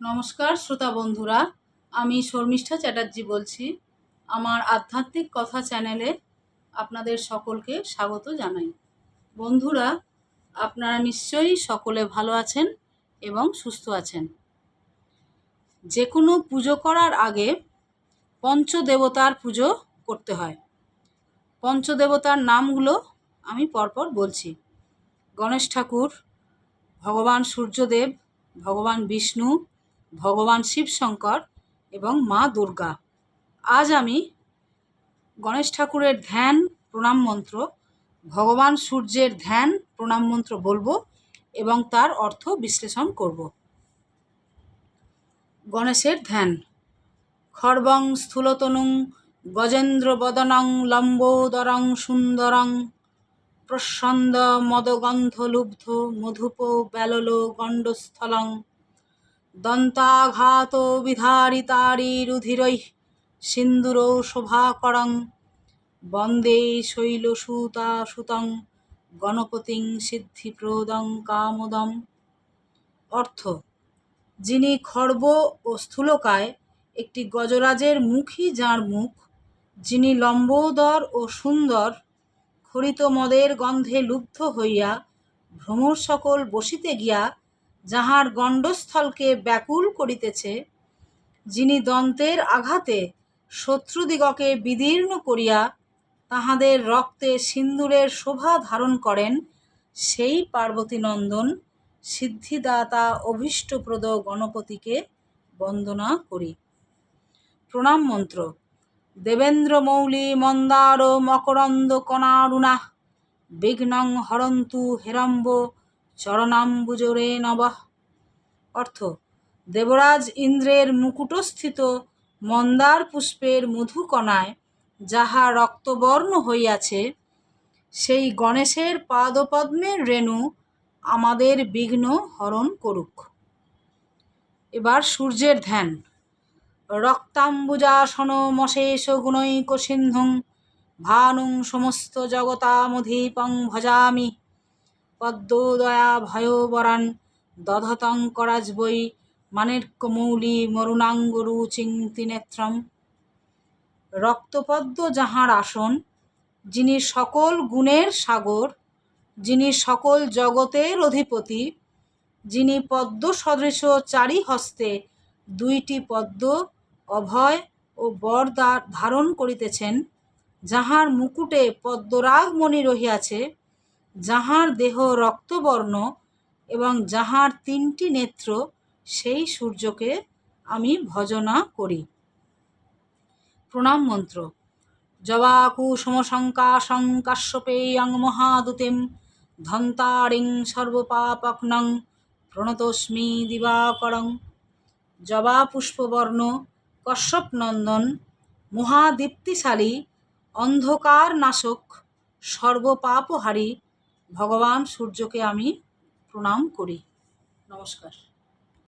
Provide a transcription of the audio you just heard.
নমস্কার, শ্রোতা বন্ধুরা। আমি শর্মিষ্ঠা চ্যাটার্জি বলছি। আমার আধ্যাত্মিক কথা চ্যানেলে আপনাদের সকলকে স্বাগত জানাই। বন্ধুরা, আপনারা নিশ্চয়ই সকলে ভালো আছেন এবং সুস্থ আছেন। যে কোনো পুজো করার আগে পঞ্চদেবতার পুজো করতে হয়। পঞ্চদেবতার নামগুলো আমি পরপর বলছি। গণেশ ঠাকুর, ভগবান সূর্যদেব, ভগবান বিষ্ণু ভগবান শিবশঙ্কর এবং মা দুর্গা। আজ আমি গণেশ ঠাকুরের ধ্যান প্রণাম মন্ত্র, ভগবান সূর্যের ধ্যান প্রণাম মন্ত্র বলব এবং তার অর্থ বিশ্লেষণ করব। গণেশের ধ্যান। খর্বং স্থূলতনুং গজেন্দ্র বদনং লম্বোদরং সুন্দরং প্রসন্দ মদগন্ধলুব্ধ মধুপ ব্যালল গণ্ডস্থলং দন্তাঘাত বিধারিতারিরুধিরৈः সিন্দুরৌ শোভাকরং। বন্দে শৈলসুতা সুতং গণপতিং সিদ্ধিপ্রদং কামদম। অর্থ, যিনি খর্ব ও স্থূলকায় একটি গজরাজের মুখই যাঁর মুখ, যিনি লম্বোদর ও সুন্দর, খরিত মদের গন্ধে লুব্ধ হইয়া ভ্রমর সকল বসিতে গিয়া যাহার গণ্ডস্থলকে ব্যাকুল করিতেছে, যিনি দন্তের আঘাতে শত্রুদিগকে বিদীর্ণ করিয়া তাহাদের রক্তে সিন্দুরের শোভা ধারণ করেন, সেই পার্বতীনন্দন সিদ্ধিদাতা অভীষ্টপ্রদ গণপতিকে বন্দনা করি। প্রণাম মন্ত্র। দেবেন্দ্র মৌলি মন্দার মকরন্দ কণারুণা, বিঘ্নং হরন্তু হেরম্ব চরণাম্বুজরে নবঃ অর্থ, দেবরাজ ইন্দ্রের মুকুটস্থিত মন্দার পুষ্পের মধুকণায় যাহা রক্তবর্ণ হইয়াছে, সেই গণেশের পাদপদ্মের রেণু আমাদের বিঘ্ন হরণ করুক। এবার সূর্যের ধ্যান। রক্তাম্বুজাসন মশেষ গুণৈক সিন্ধুং, ভানুং সমস্ত জগতামধীপং ভজামি। পদ্মোদয়া ভয়বরান দধতং করাজবৈ মানের্কমৌলি মরুণাঙ্গরুচিং তিনেত্রম রক্তপদ্ম যাহার আসন, যিনি সকল গুণের সাগর, যিনি সকল জগতের অধিপতি, যিনি পদ্ম সদৃশ চারি হস্তে দুইটি পদ্ম, অভয় ও বর ধারণ করিতেছেন, যাহার মুকুটে পদ্মরাগমণি রহিয়াছে যাহার দেহ রক্তবর্ণ এবং যাহার তিনটি নেত্র, সেই সূর্যকে আমি ভজনা করি। প্রণাম মন্ত্র। জবাকু সমশঙ্কাশং কাশ্যপেয়ং মহাদুতিম ধন্তারিং সর্বপাপগ্নং প্রণতস্মি দিবাকরং। জবা পুষ্পবর্ণ কশ্যপনন্দন মহাদীপ্তিশালী অন্ধকার নাশক সর্বপাপহারী ভগবান সূর্যকে আমি প্রণাম করি। নমস্কার।